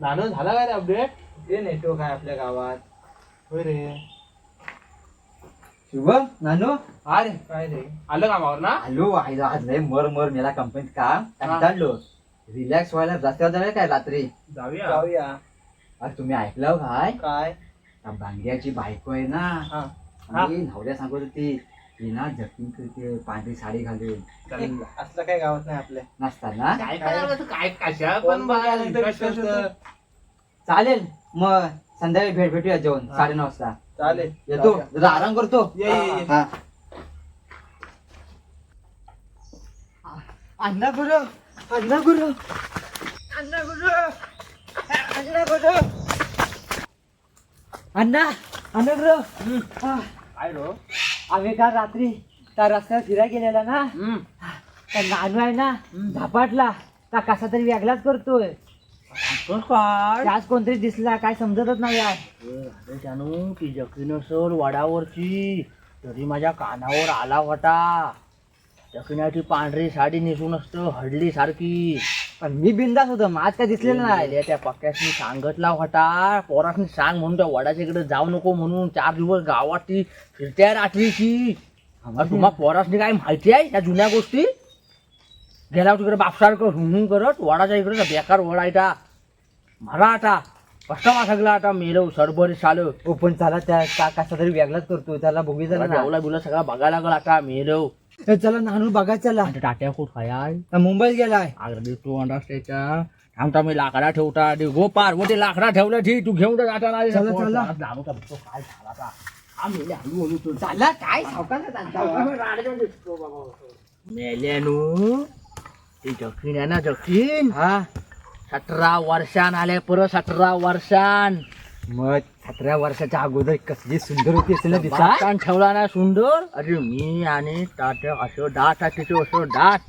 नानो झाला काय रे अपडेट ते नेटवर्क आहे आपल्या गावात. होय रे. शुभम नानू? अरे काय रे? आलं कामावर ना? आलो आईला आज लय मर मर मेला कंपनीत काम कंटाळलो रिलॅक्स व्हायला रस्त्यावर जाऊया काय रात्री? जाऊया. जाऊया. अरे तुम्ही ऐकलं काय काय? त्या भांग्याची बायको आहे ना. हा. आणि नवऱ्या सांगत होती ती ना जर्किंग करते पांढरी साडी घालून. चालेल. असलं काय गावात नाही आपल्या. नसताना काय करायला काय कशा पण बघायला बघायला विश्वास. चालेल मग संध्याकाळी भेट भेटूया जेवण हा. साडे नऊ वाजता चालेल येतो जाऊया. जरा आराम करतो. ये, ये, ये. हा. अण्णा गुरु अण्णा गुरु. अण्णा गुरु. अण्णा गुरु. अण्णा अण्णा गुरु. काय रो? आम्ही काल रात्री त्या रस्त्यावर फिरायला गेलेला ना. त्या नानू आहे ना झपाटला त्या कसा तरी वेगळाच करतोय. त्याच कोणतरी दिसला काय समजतच नाही यार. अरे जानू ती जखीन सर वडावरची. तरी माझ्या कानावर आला होता. जखीनाची पांढरी साडी नेसून असतं हडली सारखी. पण मी बिंदास होतो आज काय दिसलेलं नाही. त्या पक्क्यासनी सांगितला होता पोरासनी सांग म्हणून त्या वडाच्या इकडे जाऊ नको म्हणून. चार दिवस गावात ती फिरत्या रात्रीची. अरे तुम्हा पोरासनी काय माहिती आहे या जुन्या गोष्टी? गेला तिकडे बापसार हुंहुं करत वडाच्या इकडे त्या बेकार वडायचा मला आता कष्टमा सगळा आता मेलो सरभरी हो पण चला त्या कसा तरी वेगळाच करतोय त्याला बघू चला ना. जेवला बिवला सगळा बघायला लागला आता मेलो. ए, चला नानू बघा चला. आणि टाट्या खूप खाय मुंबईत गेलाय. अगदी तू अंडास्टेच्या थांबता मी लाकडा ठेवता. ते गोपार वो ते लाकडा ठेवलं ठीक तू घेऊन जा जाता नाही चला, चला. बघतो काय झाला का? हा मेले हळू हळू तो चला काय? मेल्यानू ती जखीन आहे ना जखीन? हा. सतरा वर्षान आले परत सतरा वर्षान. मग सतरा वर्षाच्या अगोदर कसली सुंदर होती असेल ना दिसा बागकान ठेवला ना सुंदर? अरे मी आणि तात्या असं आहे तिथे असं डाट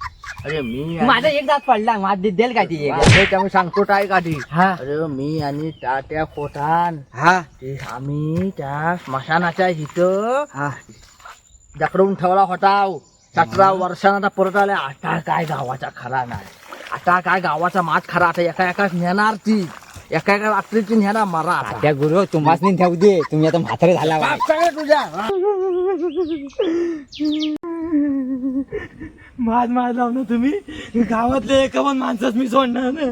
अरे मी आणि- माझा एक दात पडला माझ देल काय ती एक? अरे त्या मी सांगतो काय का ती? हा. अरे मी आणि तात्या खोटान. हा. ते आम्ही त्या स्मशानाच्या इथं हा. जकडून ठेवला होता सतरा वर्षांना परत आल्या आता काय गावाचा खरा नाही. आता काय गावाचा मात खरा आता एका एका नेणार ती एका एका रात्रीची नेणार मरा आता. त्या गुरु तुम्हाच नाही ठेवू दे. तुम्ही आता म्हातारे झाला. बाप सगळे तुझ्या? माझ माझ लाव ना तुम्ही. गावातले एका पण माणसाच मी सोडणार ना.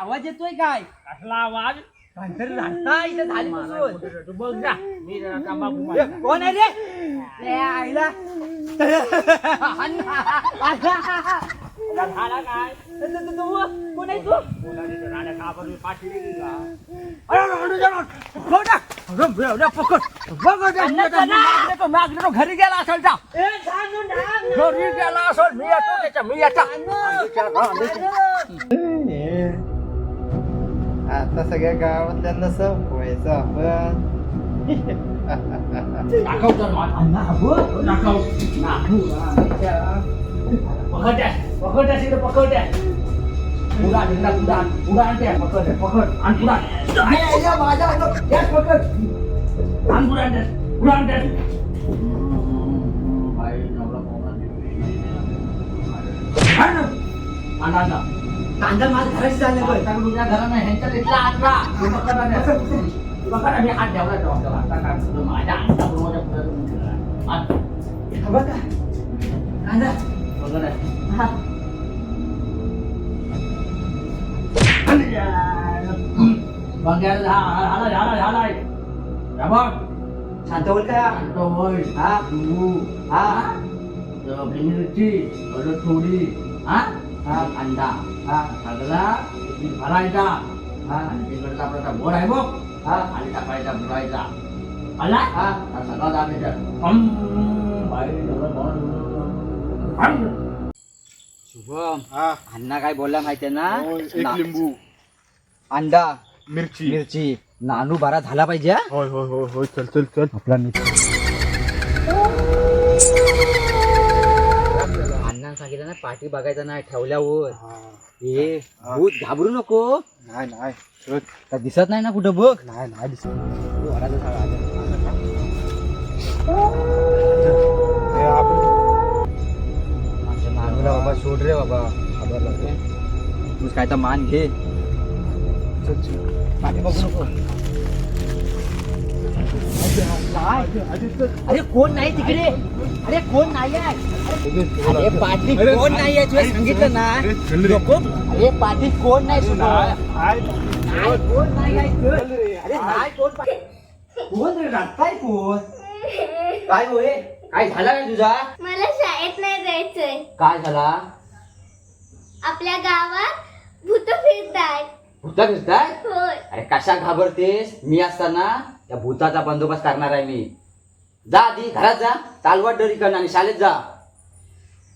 आवाज येतोय काय? कसला आवाज? काहीतरी राहता इथे झाली बसून. तू बघ जा मी जरा तंबाखू ए, मारतो. कोण आहे रे ए, आईला झाला काय तू- तू- तू- कोण आहे तू कोणाने राण्या कापडून पाठी दिली का? अरे, अरे, अरे, अरे, पकड ना. अरे, अरे, अरे, पकड. पकड ना. अन्ना, चला. मागले तो, मागले तो घरी गेला असेल जा ए, सांगू ना. घरी गेला असेल मी येतो त्याच्या मी येतो आता सगळ्या गावातल्यांना संपवायचं आपण दाखव तर मला. अन्ना, हो. दाखव. दाखव. पकड द्या. पकड द्या तिकडे, पकड द्या. पुढा तिकडे, पुढा. पुढा आण त्या. पकड द्या, पकड. आण पुढा. ए, या माझ्या हातात. द्या, पकड. आण पुढा आण द्या. पुढा आण द्या. बाई, नवरा पाहुणा दिली. आण ना. आण, आण, आण. कांदा माझ्या घराशी झाले बघ. बघा. कांदा. हा. बघायला झाला झाला झालाय शांत बोल का? सांगतो होय हा. तू. हा. आपली मिरची थोडी. हा. हा. अंडा हा भरायचा हा. आणि तिकडचा आपला बोर आहे बघ हा. आणि टाकायचा बुडायचा आला हा. हा सगळा दाबायचा. हम्म. शुभम अण्णा काय बोलला माहितीये ना एक ना- लिंबू अंडा मिरची मिरची नानू बारा झाला पाहिजे हा? होय होय होय होय चल चल चल आपला मित्र ना पाठी बघायचा नाही ठेवल्यावर. हे. भूत घाबरू नको. नाही नाही. दिसत नाही ना कुठं बघ? नाही नाही दिसत. बाबा सोड रे बाबा. खबर लागते. काय तर मान घे. बघू नको. अरे कोण नाही तिकडे? अरे कोण नाही आहे? अरे पाटील कोण नाही आहे? तुला सांगितलं ना. नको अरे पाटील कोण नाही सुद्धा. कोण नाही. अरे कोण पा- कोण रे? रडताय कोण? काय होय काय झाला काय तुझा? मला शाळेत नाही जायचंय. काय झाला? आपल्या गावात भूत फिरतायत. भूता होय अरे कशा घाबरतेस? मी असताना त्या भूताचा बंदोबस्त करणार आहे मी. जा आधी घरात जा. चालवत डरी कर आणि शाळेत जा.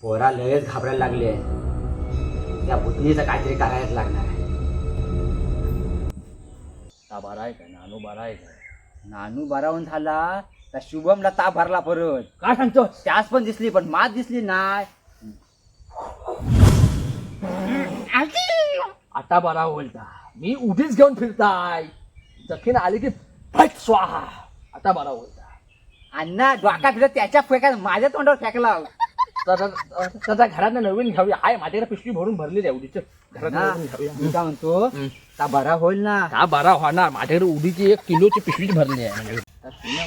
पोरा लयच घाबरायला लागले. त्या भूतनीचं काहीतरी करायलाच लागणार आहे. ता बरा आहे का? नानू बरा आहे का? नानू बरावून झाला. त्या शुभमला ताप भरला परत. काय सांगतो? त्यास पण दिसली पण मात दिसली नाही. आता बरा बोलता मी उभीच घेऊन फिरताय. जखीन आली की फट स्वाहा. आता बरा बोलता अण्णा डोका फिरत त्याच्या फेकायला माझ्या तोंडावर फेकला त्याचा घरात नवीन घ्यावी. आहे माझ्याकडे पिशवी भरून भरलेली आहे उडीच्या घरात ना, नवीन घ्यावी. मी काय म्हणतो. ता बरा होईल ना? का बरा होणार. माझ्याकडे उडीची एक किलोची पिशवीच भरली आहे.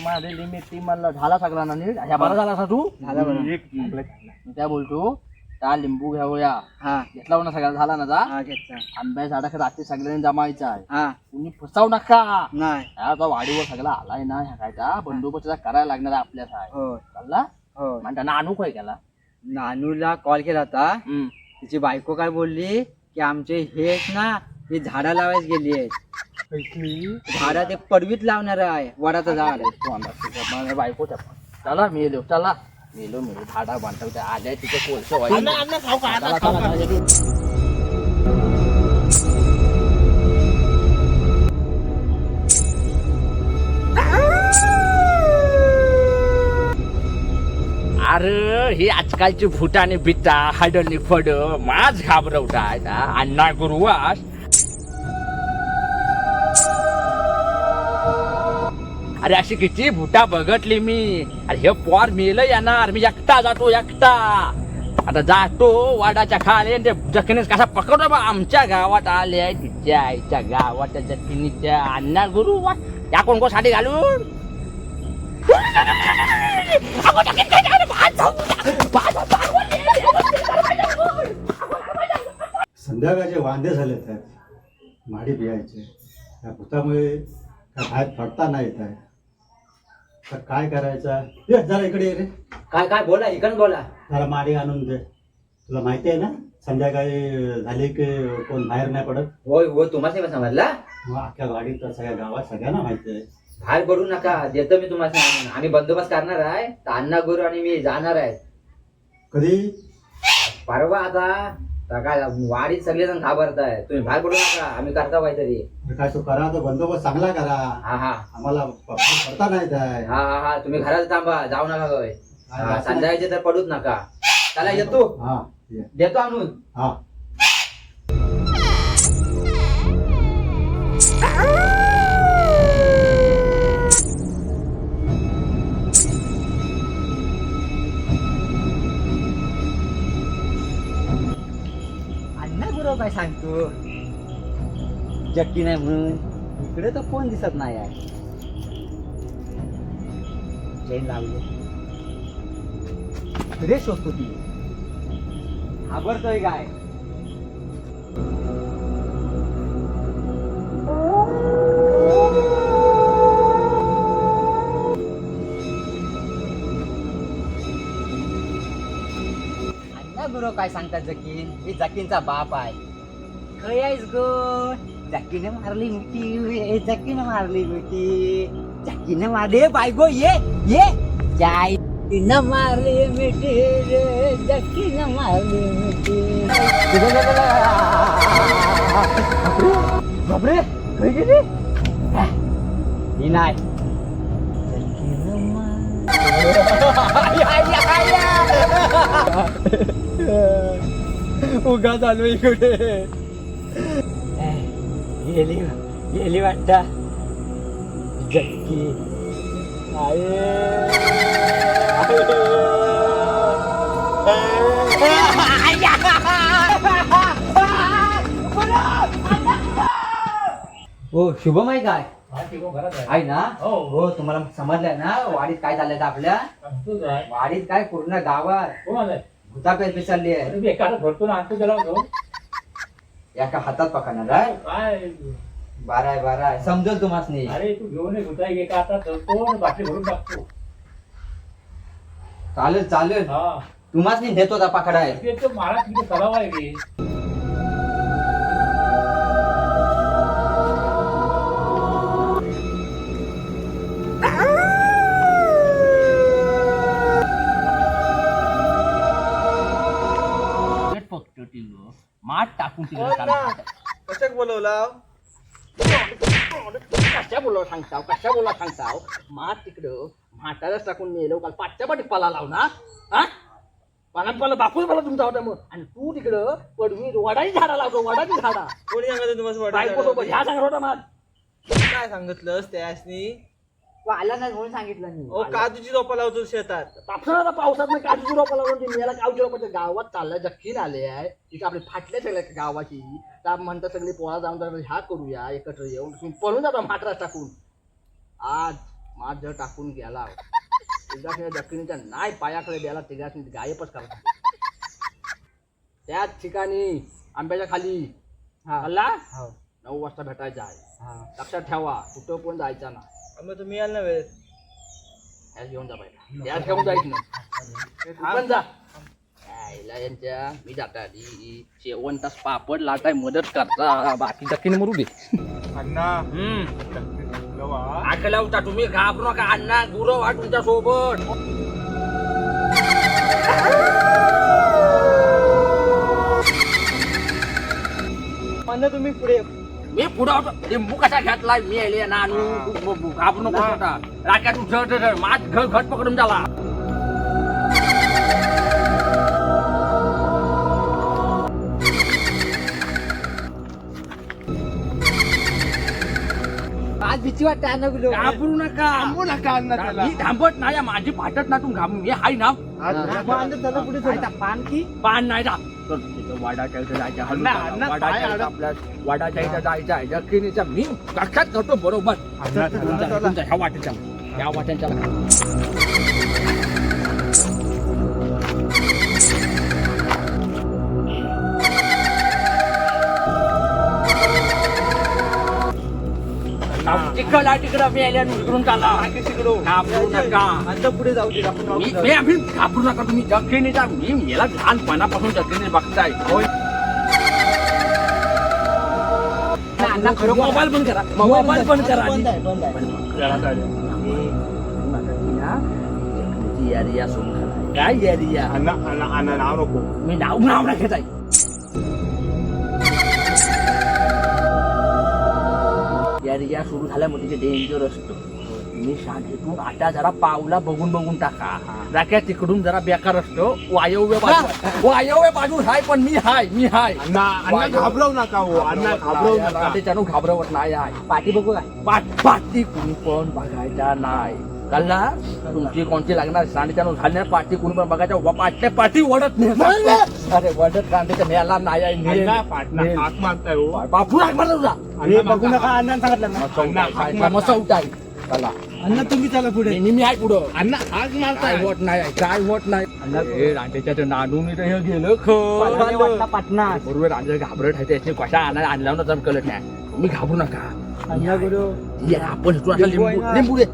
म्हणजे लिमिट ती म्हणलं झाला सगळा ना नीट? ह्या बरा झाला का तू? झाला बरं. एक मी काय बोलतो? त्या लिंबू घ्यावया हा. घेतला हो ना सगळा झाला ना जा? हा घेतला. आंब्या झाडाकडे रात्री सगळ्यांनी जमायचा आहे. हा. तुम्ही फसावू नका. नाही. आता वाडीवर सगळा आलाय ना ह्या कायचा बंदोबस्त करायला लागणार आहे आपल्या साहेब. हो चालला? हो म्हणता ना आणू काय केला? नानूला कॉल केला होता. हम्म. तिची बायको काय बोलली? की आमचे हे आहेत ना हे झाडा लावायच गेली आहेत. झाडा ते पडवीत लावणार आहे वडाचं झाड. तू मला बायको त्या चला मेलो चला. मेलो मेलो झाडा बांधता त्या आल्या तिथे कोळसं व्हायचं. चला, चला, चला, येतो. अरे हे आजकालची भूटाने बिता हाडणी फड माझ घाबरवताय अण्णा गुरुवास अरे अशी किती भुटा बघटली मी. अरे हे पोर मेलं येणार. मी एकटा जातो एकटा. आता जातो वाडाच्या खाली आणि ते जखनीस कसा पकडतो बा. आमच्या गावात आले आहे तिच्या आईच्या गावात त्या जखनीच्या आणणार गुरु. वा या कोण कोणसाठी घालून? संध्याकाळचे वांदे झाले आहेत. माडी बियायचे त्या भूतामुळे काय बाहेर पडता नाही येत आहे. तर काय करायचं? ये जरा इकडे ये रे. काय काय बोला इकडे बोला. जरा माडी आणून दे. तुला माहिती आहे ना संध्याकाळी झाली की कोण बाहेर नाही पडत? होय होय तुम्हाला नाही समजला? मग अख्ख्या गाडीत तर सगळ्या गावात सगळ्यांना माहिती आहे. बाहेर पडू नका देतो मी तुम्हाला सांगून. आम्ही बंदोबस्त करणार आहे. तर अण्णा गुरु आणि मी जाणार आहे. कधी? परवा आता काय वाडीत सगळेजण घाबरताय. तुम्ही बाहेर पडू नका आम्ही करता काहीतरी. काय तो करा तो बंदोबस्त चांगला करा. हा हा. आम्हाला पडता नाही हा हा हा. तुम्ही घरात थांबा जाऊ नका हा, संध्याकाळचे तर पडूच नका. चला येतो. हा. देतो आणून. हा. जक्की नाही म्हणून. इकडे तर कोण दिसत नाही आहे. चैन लावले इकडे शोधतो ती. घाबरतोय काय? गुरु काय सांगतात जकीन? मी जकीनचा बाप आहे. खय आहेस गो. जकीने मारली मिठी जकीने मारली मिठी. जकीने मारली बायगो ये ये. जकीने मारली मिठी रे जकीने मारली मिठी. बापरे गेली? ही नाही. उगा चालू इकडे. गेली गेली वाटता जक्की हो शुभम आहे काय? आहे ना? हो. हो तुम्हाला समजलंय ना? वाडीत काय चाललंय आपल्या? वाडीत काय पूर्ण गावात? भूतापेच चालली आहे. भरपूर आणतो गेला होतो एका हातात पकडणार आहे काय? बारा आहे बारा आहे समजल तुम्हाला नाही अरे तू घेऊन ये गुताई घे का आता धरतो बाटली भरून टाकतो? चालेल चालेल. हा. तुम्हाला नाही नेतो होता पकडाय. ते तो महाराज तिथे तलाव आहे रे कशाक बोलवला कशा बोला सांगताव? कशा बोला सांगताव? माठ तिकडं म्हाताऱ्याच टाकून नेलो काल पाठच्या पाठी पाला लाव ना. हा? पाला पाला बापूच मला तुमचा होता मग. आणि तू तिकडं पडवी वडाची झाडा लावतो वडाची झाडा. कोणी सांगत तुम्हाला बायको सोबत ह्या सांगत होता माझ काय सांगितलंस त्यासनी? आला नाही म्हणून सांगितलं मी. ओ काजूची रोपा लावतो शेतात. पावसाळ्याला पावसात नाही काजूची रोपं लावून ते मेला काजूची रोपाच्या गावात चाललंय जखीन आले आहे. तिथे आपली फाटल्या सगळ्या गावाची. त्या म्हणतात सगळी पोळा जाऊन तर ह्या करूया एकत्र येऊन. तुम्ही पळून जाता म्हाटरास टाकून. आज माझ जर टाकून गेला. तिघासने दक्षिणीच्या नाही पायाकडे द्यायला तिघासने गायबच करत त्याच ठिकाणी आंब्याच्या खाली. हा. हल्ला? हो. नऊ वाजता भेटायचा आहे. हा. लक्षात ठेवा कुठं पण जायचा ना मग तुम्ही याल ना वेळ त्याच घेऊन जा पाहिजे त्याच घेऊन जायचं ना तू पण जा. यायला यांच्या मी जाता आधी. शेवण तास पापड लाटाय मदत करता. बाकी दक्षिण मरू दे. अण्णा. आठला होता तुम्ही. घाबरू नका. अण्णा गुरव हा तुमच्यासोबत. म्हणलं तुम्ही पुढे. मी पुढं होतो. लिंबू कसा घेतलाय? मी यायले ना आणू घाबरू नको होता. राख्या तू झट झट मात घ घट पकडून झाला आज भीती वाटते अन्न गुरु घाबरू नका. थांबू नका त्याला. मी थांबत नाही माझी फाटत ना तू घाबरू मी हाय ना. त्याला पुढे पान की? पान नाही तिथं वाडाच्या इथं जायचं हलू अण्णा, वाडाच्या इथं अडक- आपल्या वाडाच्या इथं जायचं आहे दक्षिणेचा मी साक्षात करतो बरोबर. अण्णा तुमच्या तुमच्या ह्या वाटेच्या ह्या वाट्यांच्या तिकडं आहे तिकडं मी आल्या इकडून चाला घाबरू नका आता पुढे जाऊ दे आपण मी मी आम्ही घाबरू नका तुम्ही दक्षिणेचा मी याला लहानपणापासून दक्षिणे बघताय होय अण्णा खरोखर मोबाईल बंद करा मोबाईल बंद करा बंद आहे बंद आहे काय अण्णा नाव नको मी नाव नाव घेत आहे एरिया सुरू झाल्यामुळे तिथे डेंजर असतो. मी शाळेतून आता जरा पावला बघून बघून टाका. राख्या तिकडून जरा बेकार असतो. वायव्य बाजू. वायव्य बाजू हाय पण मी हाय मी हाय. घाबरवू नका हो अण्णा घाबरवू नका. त्याच्यानं घाबरवत नाही आहे. पाठी बघू पाठी कुणी पण बघायचा नाही. कळला तुमची कोणती लागणार सांडच्यानं झाल्या पाठी कुणी पण बघायच्या व पाटल्या पाठी वडत नाही. अरे वडत कांद्याच्या नेला नाही. हाक मारताय हो. बापू राग मारला तुझा. अण्णा बघू नका अण्णा सांगितलं ना. चला. अण्णा तुम्ही चला पुढे. मी मी आहे पुढं. अण्णा हाक काय मारताय होत नाही काय होत नाही हे ते नांदून इथं हे गेलं खर. पाटणा बरोबर रांडे घाबरत आहे त्याचे कशा आणा आणल्यावर जर कळत नाही. तुम्ही घाबरू नका. अण्णा गुरु. ये आपण लिंबू लिंबू ना? लिंबू दे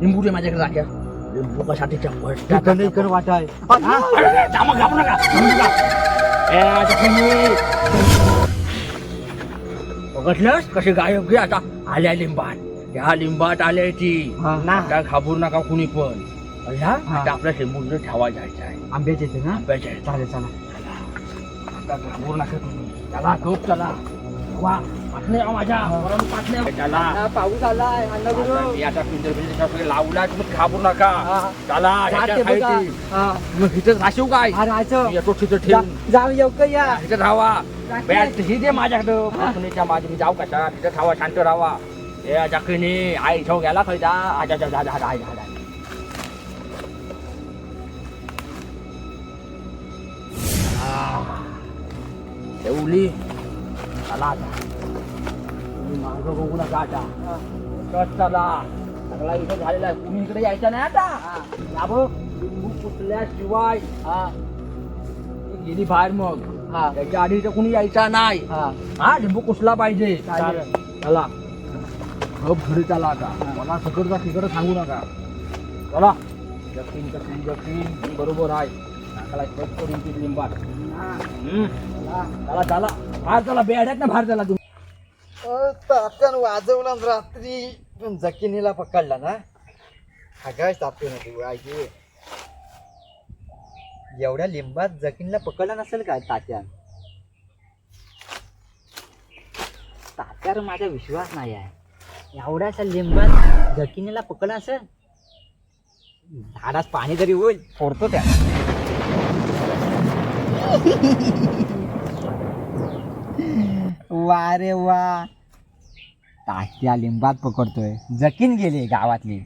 लिंबू दे माझ्याकडे राख्या लिंबू कशासाठी इकडे वाटा आहे घाबरू नका घाबरू नका. ए, आता तुम्ही बघितलंस कसे गायब गे आता आल्या लिंबात ह्या लिंबात आल्या ती आता घाबरू नका कुणी पण? आता आपल्या लिंबू इथं ठेवा जायचं आहे आंब्याचे येते ना आंब्याच्या आहे. चालेल चला आता घाबरू नका तुम्ही चला झोप चला वा या या. पाऊस सगळे लावला तुम्ही घाबरू नका. चला. हा. मग इथं राशीव काय? हा, येतो तिथं ठेव जा- जाऊ येऊ या. इथं राहावा बॅट ही दे माझ्याकडं. पाटणीच्या माझी मी जाऊ कशा तिथं खावा शांत राहावा ए जखणी आई ठेव गेला खय जा आजा जा जा जा जा. ठेवली चला आता. मी मागं मागं बघू नका आता कट चला सगळा विषय झालेला आहे. तुम्ही इकडे यायचा नाही आता? बघ लिंबू कुठल्याशिवाय. हा. ती गेली बाहेर मग. हा. त्याच्या आधी इथं कुणी यायचा नाही. हा. हा लिंबू कुसला पाहिजे. चालेल. चला. गप घरी चला आता. मला तिकडचा तिकडं सांगू नका. चला. जगतीन जगतीन जगतीन मी बरोबर आहे. नाकाला कट करून ती लिंबात. हम्म. चला चला. बाहेर चला. बेड्यात ना बाहेर चला तुम्ही. वाजवला न रात्री पण जकिनीला पकडला ना. सगळ्याच तापतो ना तू ऐकी एवढ्या लिंबात जकिनीला पकडला नसेल काय तात्या तात्यावर माझा विश्वास नाही आहे. एवढ्याशा लिंबात जकिनीला पकडला असेल? झाडात पाणी तरी होईल फोडतो त्या. वा रे वा. तात्या लिंबात पकडतोय. जकीन गेली गावातली.